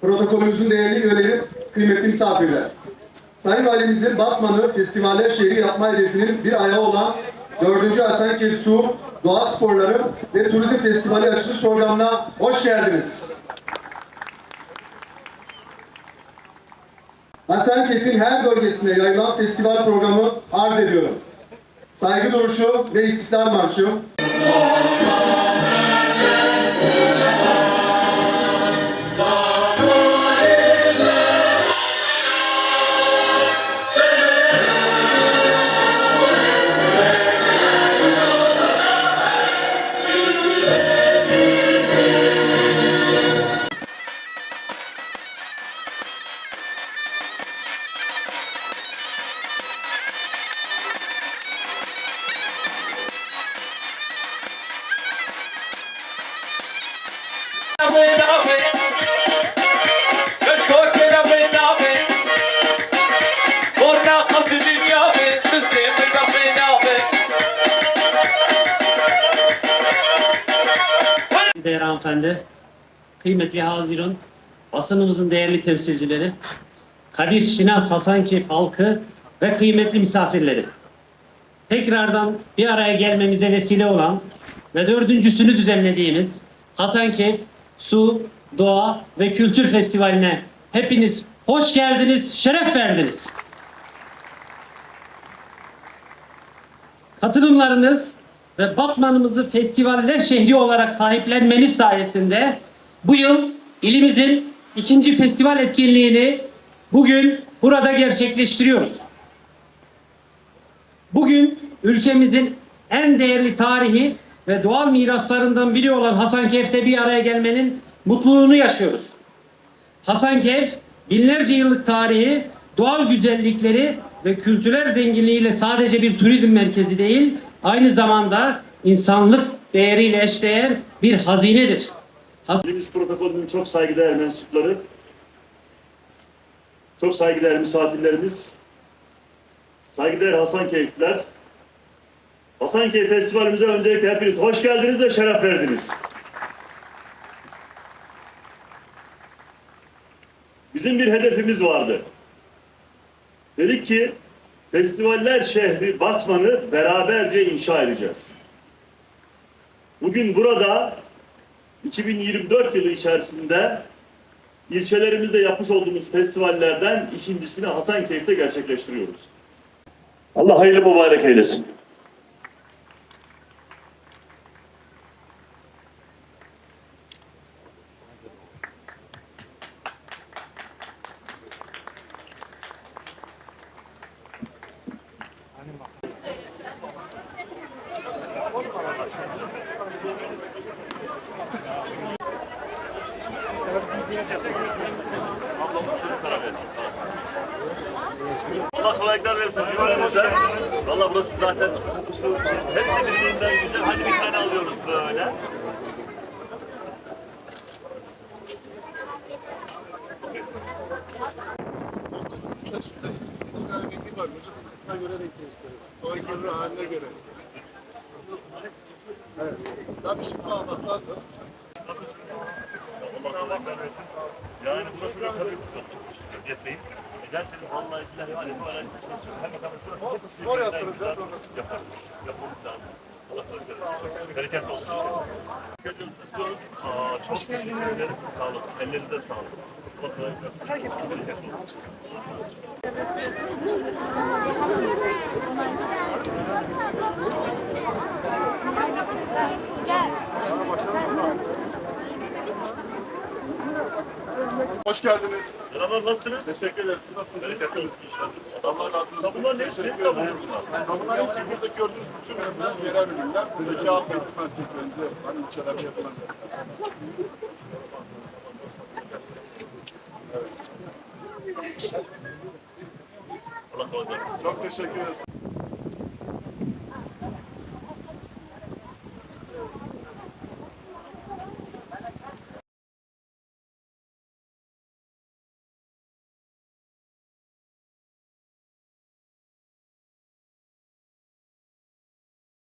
protokolümüzün değerli üyeleri, kıymetli misafirler. Sayın Valimizin Batman'ı festivaller şehri yapma hedefinin bir ayağı olan 4. Hasankeyf Su, Doğa Sporları ve Turizm Festivali açılış programına hoş geldiniz. Hasankeyf'in her bölgesine yayılan festival programı arz ediyorum. Saygı duruşu ve istiklal marşı, Değerli hanımefendi, kıymetli Hazirun, basınımızın değerli temsilcileri, Kadir Şinas Hasankeyf halkı ve kıymetli misafirleri. Tekrardan bir araya gelmemize vesile olan ve dördüncüsünü düzenlediğimiz Hasankeyf Su, Doğa ve Kültür Festivali'ne hepiniz hoş geldiniz, şeref verdiniz. Katılımlarınız ve Batman'ımızı festivaller şehri olarak sahiplenmeniz sayesinde bu yıl ilimizin ikinci festival etkinliğini bugün burada gerçekleştiriyoruz. Bugün ülkemizin en değerli tarihi ve doğal miraslarından biri olan Hasankeyf'te bir araya gelmenin mutluluğunu yaşıyoruz. Hasankeyf binlerce yıllık tarihi, doğal güzellikleri ve kültürel zenginliğiyle sadece bir turizm merkezi değil, aynı zamanda insanlık değeriyle eşdeğer bir hazinedir. Dilimiz protokolünün çok saygıdeğer mensupları, çok saygıdeğer misafirlerimiz, saygıdeğer Hasankeyfliler, Hasankeyf Festivalimize öncelikle hepiniz hoş geldiniz ve şeref verdiniz. Bizim bir hedefimiz vardı. Dedik ki festivaller şehri Batman'ı beraberce inşa edeceğiz. Bugün burada 2024 yılı içerisinde ilçelerimizde yapmış olduğumuz festivallerden ikincisini Hasankeyf'te gerçekleştiriyoruz. Allah hayırlı mübarek eylesin. Allah kolaylıklar versin. Valla burası zaten kokusu, hepsi birbirinden güzel. Hadi bir tane alıyoruz böyle. Allah kolaylıklar versin. Yani burası da tabii çok çok teşekkür etmeyin. Ederseniz vallahi billahi ya bu öğrenci çalışıyor. Hem bakalım spor yaptırız ya sonra. Yaparız. Yapmamız lazım. Allah kolaylıklar versin. Kaliteli olsun. Teşekkür ederim. Sağ olasın. Ellerinize sağlık. Allah kolaylıklar versin. Kaliteli olsun. Hoş geldiniz. Merhaba nasılsınız? Teşekkür ederiz. Siz nasılsınız? İyi misiniz? Allah razı olsun. Sabunlar ne? Ne ederim. sabunu bunlar? Sabunlar hepsi burada gördüğünüz bütün ürünler yerel ürünler. Buradaki halk eğitim merkezlerinde, hani ilçelerde yapılan. Çok teşekkür ederiz.